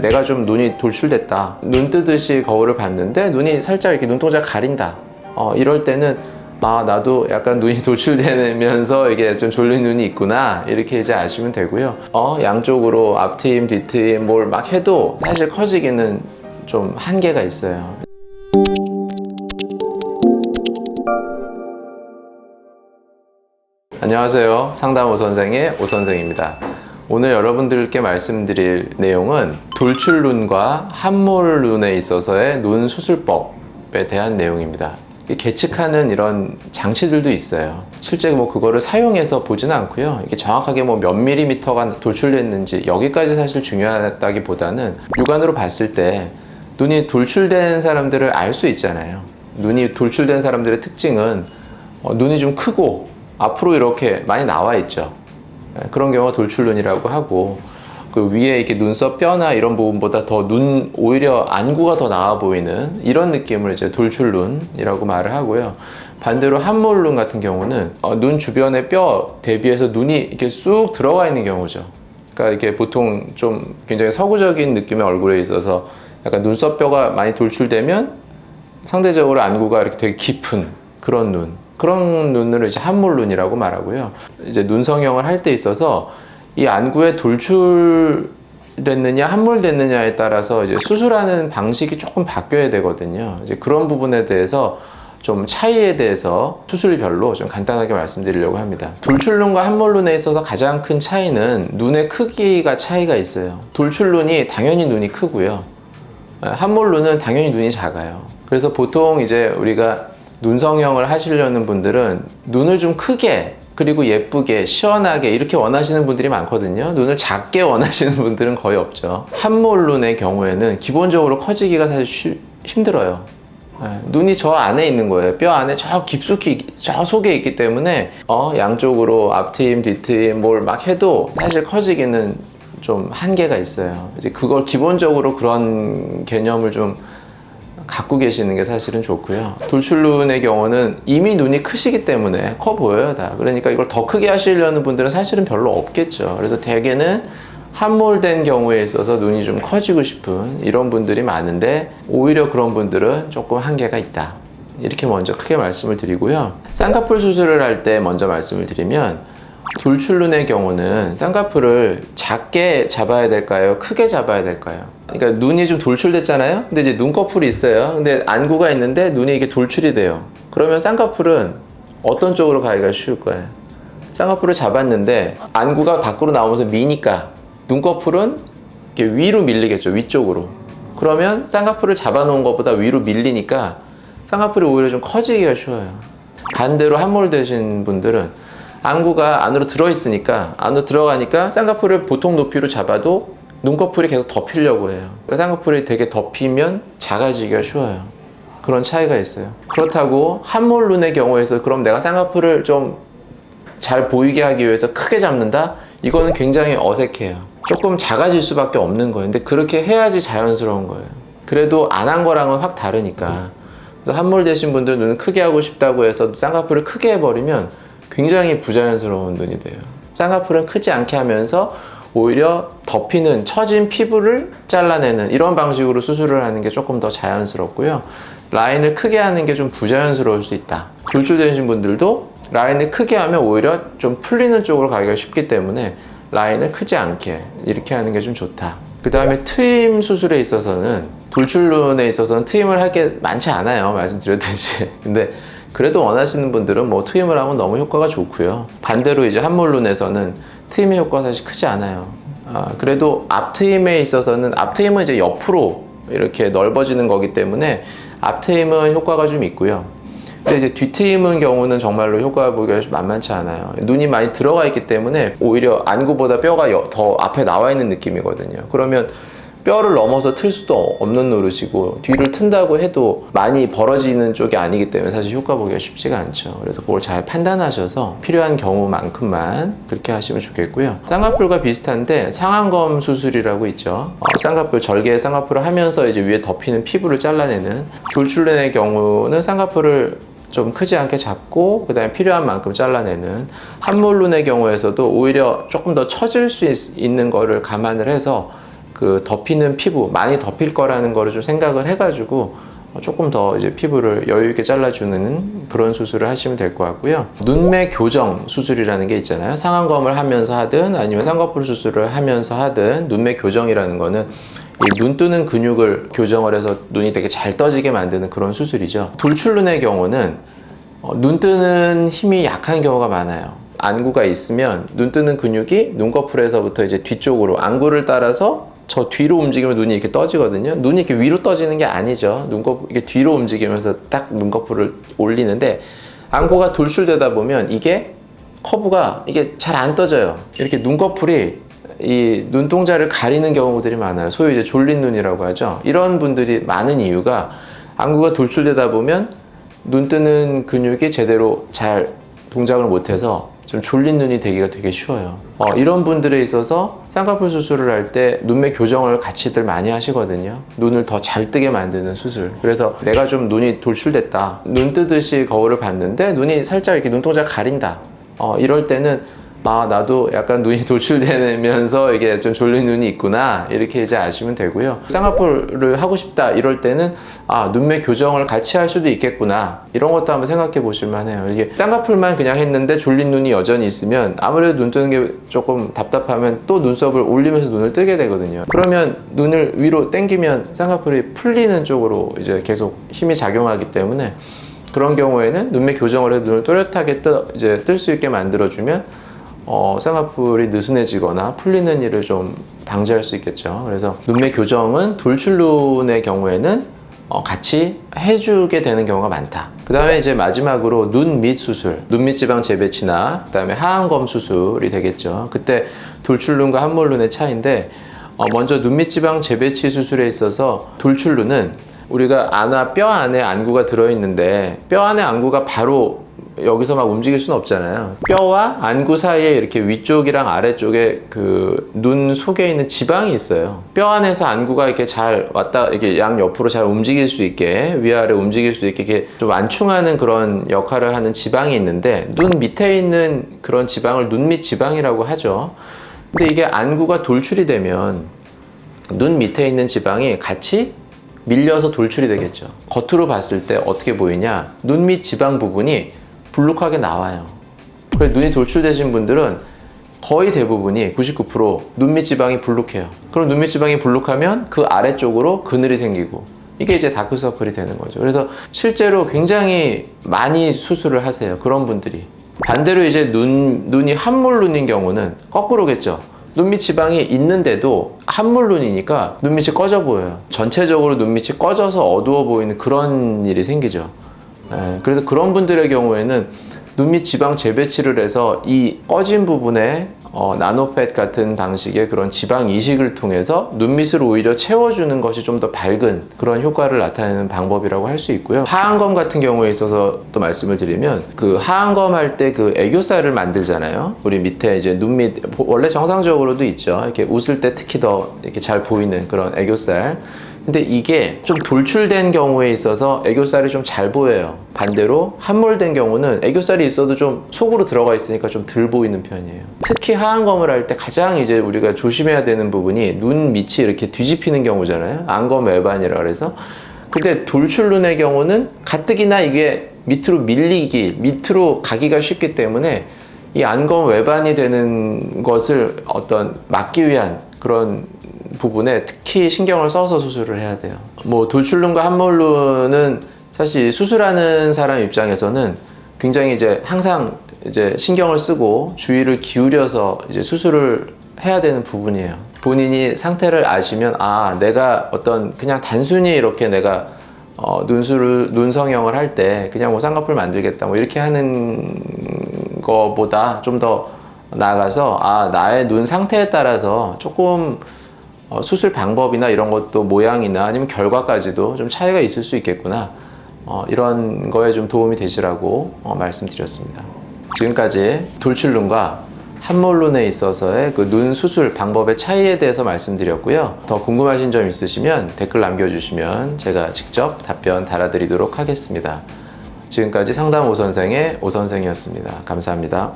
내가 좀 눈이 돌출됐다. 눈 뜨듯이 거울을 봤는데 눈이 살짝 이렇게 눈동자 가린다. 어, 이럴 때는 아 나도 약간 눈이 돌출되면서 이게 좀 졸린 눈이 있구나 이렇게 이제 아시면 되고요. 어 양쪽으로 앞트임 뒤트임 뭘 막 해도 사실 커지기는 좀 한계가 있어요. 안녕하세요. 상담 오선생의 오선생입니다. 오늘 여러분들께 말씀드릴 내용은 돌출눈과 함몰눈에 있어서의 눈 수술법에 대한 내용입니다. 계측하는 이런 장치들도 있어요. 실제 뭐 그거를 사용해서 보지는 않고요. 이게 정확하게 뭐 몇 밀리미터가 돌출됐는지 여기까지 사실 중요하다기보다는 육안으로 봤을 때 눈이 돌출된 사람들을 알 수 있잖아요. 눈이 돌출된 사람들의 특징은 어, 눈이 좀 크고 앞으로 이렇게 많이 나와 있죠. 예, 그런 경우가 돌출눈이라고 하고 그 위에 이렇게 눈썹 뼈나 이런 부분보다 더 눈 오히려 안구가 더 나와 보이는 이런 느낌을 이제 돌출눈이라고 말을 하고요. 반대로 함몰눈 같은 경우는 어, 눈 주변의 뼈 대비해서 눈이 이렇게 쑥 들어가 있는 경우죠. 그러니까 이게 보통 좀 굉장히 서구적인 느낌의 얼굴에 있어서 약간 눈썹 뼈가 많이 돌출되면 상대적으로 안구가 이렇게 되게 깊은 그런 눈. 그런 눈을 이제 함몰눈이라고 말하고요. 이제 눈 성형을 할 때 있어서 이 안구에 돌출됐느냐 함몰됐느냐에 따라서 이제 수술하는 방식이 조금 바뀌어야 되거든요. 이제 그런 부분에 대해서 좀 차이에 대해서 수술별로 좀 간단하게 말씀드리려고 합니다. 돌출눈과 함몰눈에 있어서 가장 큰 차이는 눈의 크기가 차이가 있어요. 돌출눈이 당연히 눈이 크고요. 함몰눈은 당연히 눈이 작아요. 그래서 보통 이제 우리가 눈 성형을 하시려는 분들은 눈을 좀 크게 그리고 예쁘게 시원하게 이렇게 원하시는 분들이 많거든요. 눈을 작게 원하시는 분들은 거의 없죠. 함몰눈의 경우에는 기본적으로 커지기가 사실 쉬- 힘들어요. 예, 눈이 저 안에 있는 거예요. 뼈 안에 저 깊숙이 저 속에 있기 때문에 어, 양쪽으로 앞트임 뒤트임 뭘 막 해도 사실 커지기는 좀 한계가 있어요. 이제 그걸 기본적으로 그런 개념을 좀 갖고 계시는 게 사실은 좋고요. 돌출눈의 경우는 이미 눈이 크시기 때문에 커 보여요, 다. 그러니까 이걸 더 크게 하시려는 분들은 사실은 별로 없겠죠. 그래서 대개는 함몰된 경우에 있어서 눈이 좀 커지고 싶은 이런 분들이 많은데 오히려 그런 분들은 조금 한계가 있다. 이렇게 먼저 크게 말씀을 드리고요. 쌍꺼풀 수술을 할 때 먼저 말씀을 드리면 돌출눈의 경우는 쌍꺼풀을 작게 잡아야 될까요? 크게 잡아야 될까요? 그러니까 눈이 좀 돌출됐잖아요? 근데 이제 눈꺼풀이 있어요. 근데 안구가 있는데 눈이 이게 돌출이 돼요. 그러면 쌍꺼풀은 어떤 쪽으로 가기가 쉬울 거예요? 쌍꺼풀을 잡았는데 안구가 밖으로 나오면서 미니까 눈꺼풀은 위로 밀리겠죠. 위쪽으로. 그러면 쌍꺼풀을 잡아놓은 것보다 위로 밀리니까 쌍꺼풀이 오히려 좀 커지기가 쉬워요. 반대로 함몰되신 분들은 안구가 안으로 들어있으니까 안으로 들어가니까 쌍꺼풀을 보통 높이로 잡아도 눈꺼풀이 계속 덮이려고 해요. 그러니까 쌍꺼풀이 되게 덮이면 작아지기가 쉬워요. 그런 차이가 있어요. 그렇다고 함몰눈의 경우에서 그럼 내가 쌍꺼풀을 좀 잘 보이게 하기 위해서 크게 잡는다? 이거는 굉장히 어색해요. 조금 작아질 수밖에 없는 거예요. 근데 그렇게 해야지 자연스러운 거예요. 그래도 안 한 거랑은 확 다르니까. 그래서 함몰 되신 분들 눈을 크게 하고 싶다고 해서 쌍꺼풀을 크게 해버리면 굉장히 부자연스러운 눈이 돼요. 쌍꺼풀은 크지 않게 하면서 오히려 덮이는 처진 피부를 잘라내는 이런 방식으로 수술을 하는 게 조금 더 자연스럽고요. 라인을 크게 하는 게 좀 부자연스러울 수 있다. 돌출되신 분들도 라인을 크게 하면 오히려 좀 풀리는 쪽으로 가기가 쉽기 때문에 라인을 크지 않게 이렇게 하는 게 좀 좋다. 그 다음에 트임 수술에 있어서는 돌출눈에 있어서는 트임을 할 게 많지 않아요. 말씀드렸듯이. 근데 그래도 원하시는 분들은 뭐 트임을 하면 너무 효과가 좋고요. 반대로 이제 함몰눈에서는 트임의 효과가 사실 크지 않아요. 아, 그래도 앞 트임에 있어서는 앞 트임은 이제 옆으로 이렇게 넓어지는 거기 때문에 앞 트임은 효과가 좀 있고요. 근데 이제 뒤 트임은 경우는 정말로 효과 보기가 좀 만만치 않아요. 눈이 많이 들어가 있기 때문에 오히려 안구보다 뼈가 여- 더 앞에 나와 있는 느낌이거든요. 그러면 뼈를 넘어서 틀 수도 없는 노릇이고 뒤를 튼다고 해도 많이 벌어지는 쪽이 아니기 때문에 사실 효과 보기가 쉽지가 않죠. 그래서 그걸 잘 판단하셔서 필요한 경우만큼만 그렇게 하시면 좋겠고요. 쌍꺼풀과 비슷한데 상안검 수술이라고 있죠. 어, 쌍꺼풀 절개 쌍꺼풀을 하면서 이제 위에 덮이는 피부를 잘라내는 돌출눈의 경우는 쌍꺼풀을 좀 크지 않게 잡고 그다음에 필요한 만큼 잘라내는 함몰눈의 경우에서도 오히려 조금 더 처질 수 있, 있는 거를 감안을 해서 그 덮이는 피부 많이 덮일 거라는 거를 좀 생각을 해가지고 조금 더 이제 피부를 여유 있게 잘라주는 그런 수술을 하시면 될 것 같고요. 눈매 교정 수술이라는 게 있잖아요. 상안검을 하면서 하든 아니면 쌍꺼풀 수술을 하면서 하든 눈매 교정이라는 거는 이눈 뜨는 근육을 교정을 해서 눈이 되게 잘 떠지게 만드는 그런 수술이죠. 돌출눈의 경우는 어, 눈 뜨는 힘이 약한 경우가 많아요. 안구가 있으면 눈 뜨는 근육이 눈꺼풀에서부터 이제 뒤쪽으로 안구를 따라서 저 뒤로 움직이면 눈이 이렇게 떠지거든요. 눈이 이렇게 위로 떠지는 게 아니죠. 눈꺼풀 이게 뒤로 움직이면서 딱 눈꺼풀을 올리는데 안구가 돌출되다 보면 이게 커브가 이게 잘 안 떠져요. 이렇게 눈꺼풀이 이 눈동자를 가리는 경우들이 많아요. 소위 이제 졸린 눈이라고 하죠. 이런 분들이 많은 이유가 안구가 돌출되다 보면 눈 뜨는 근육이 제대로 잘 동작을 못해서 좀 졸린 눈이 되기가 되게 쉬워요. 어, 이런 분들에 있어서 쌍꺼풀 수술을 할 때 눈매 교정을 같이들 많이 하시거든요. 눈을 더 잘 뜨게 만드는 수술. 그래서 내가 좀 눈이 돌출됐다. 눈 뜨듯이 거울을 봤는데 눈이 살짝 이렇게 눈동자 가린다. 어, 이럴 때는 아, 나도 약간 눈이 돌출되면서 이게 좀 졸린 눈이 있구나. 이렇게 이제 아시면 되고요. 쌍꺼풀을 하고 싶다. 이럴 때는 아, 눈매 교정을 같이 할 수도 있겠구나. 이런 것도 한번 생각해 보실 만 해요. 이게 쌍꺼풀만 그냥 했는데 졸린 눈이 여전히 있으면 아무래도 눈 뜨는 게 조금 답답하면 또 눈썹을 올리면서 눈을 뜨게 되거든요. 그러면 눈을 위로 당기면 쌍꺼풀이 풀리는 쪽으로 이제 계속 힘이 작용하기 때문에 그런 경우에는 눈매 교정을 해서 눈을 또렷하게 뜨, 이제 뜰 수 있게 만들어주면 어, 쌍꺼풀이 느슨해지거나 풀리는 일을 좀 방지할 수 있겠죠. 그래서 눈매 교정은 돌출눈의 경우에는 어, 같이 해주게 되는 경우가 많다. 그 다음에 이제 마지막으로 눈 밑 수술, 눈 밑 지방 재배치나 그 다음에 하안검 수술이 되겠죠. 그때 돌출눈과 함몰눈의 차이인데 어, 먼저 눈 밑 지방 재배치 수술에 있어서 돌출눈은 우리가 안아 뼈 안에 안구가 들어있는데 뼈 안에 안구가 바로 여기서 막 움직일 수는 없잖아요. 뼈와 안구 사이에 이렇게 위쪽이랑 아래쪽에 그 눈 속에 있는 지방이 있어요. 뼈 안에서 안구가 이렇게 잘 왔다 이렇게 양 옆으로 잘 움직일 수 있게 위아래 움직일 수 있게 이렇게 좀 완충하는 그런 역할을 하는 지방이 있는데 눈 밑에 있는 그런 지방을 눈 밑 지방이라고 하죠. 근데 이게 안구가 돌출이 되면 눈 밑에 있는 지방이 같이 밀려서 돌출이 되겠죠. 겉으로 봤을 때 어떻게 보이냐? 눈 밑 지방 부분이 불룩하게 나와요. 그래서 눈이 돌출되신 분들은 거의 대부분이 99% 눈 밑 지방이 불룩해요. 그럼 눈 밑 지방이 불룩하면 그 아래쪽으로 그늘이 생기고 이게 이제 다크서클이 되는 거죠. 그래서 실제로 굉장히 많이 수술을 하세요. 그런 분들이. 반대로 이제 눈, 눈이 함몰 눈인 경우는 거꾸로겠죠. 눈밑 지방이 있는데도 함몰 눈이니까 눈밑이 꺼져 보여요. 전체적으로 눈밑이 꺼져서 어두워 보이는 그런 일이 생기죠. 예, 그래서 그런 분들의 경우에는 눈밑 지방 재배치를 해서 이 꺼진 부분에 어, 나노펫 같은 방식의 그런 지방 이식을 통해서 눈밑을 오히려 채워주는 것이 좀 더 밝은 그런 효과를 나타내는 방법이라고 할 수 있고요. 하안검 같은 경우에 있어서 또 말씀을 드리면 그 하안검 할 때 그 애교살을 만들잖아요. 우리 밑에 이제 눈밑 원래 정상적으로도 있죠. 이렇게 웃을 때 특히 더 이렇게 잘 보이는 그런 애교살. 근데 이게 좀 돌출된 경우에 있어서 애교살이 좀 잘 보여요. 반대로 함몰된 경우는 애교살이 있어도 좀 속으로 들어가 있으니까 좀 덜 보이는 편이에요. 특히 하안검을 할 때 가장 이제 우리가 조심해야 되는 부분이 눈 밑이 이렇게 뒤집히는 경우잖아요. 안검 외반이라 그래서. 근데 돌출 눈의 경우는 가뜩이나 이게 밑으로 밀리기, 밑으로 가기가 쉽기 때문에 이 안검 외반이 되는 것을 어떤 막기 위한 그런 부분에 특히 신경을 써서 수술을 해야 돼요. 뭐 돌출눈과 함몰눈은 사실 수술하는 사람 입장에서는 굉장히 이제 항상 이제 신경을 쓰고 주의를 기울여서 이제 수술을 해야 되는 부분이에요. 본인이 상태를 아시면 아 내가 어떤 그냥 단순히 이렇게 내가 어, 눈수를 눈성형을 할 때 그냥 뭐 쌍꺼풀 만들겠다 뭐 이렇게 하는 거보다 좀 더 나아가서 아 나의 눈 상태에 따라서 조금 어, 수술 방법이나 이런 것도 모양이나 아니면 결과까지도 좀 차이가 있을 수 있겠구나. 어, 이런 거에 좀 도움이 되시라고 어, 말씀드렸습니다. 지금까지 돌출눈과 함몰눈에 있어서의 그 눈 수술 방법의 차이에 대해서 말씀드렸고요. 더 궁금하신 점 있으시면 댓글 남겨주시면 제가 직접 답변 달아드리도록 하겠습니다. 지금까지 상담 오선생의 오선생이었습니다. 감사합니다.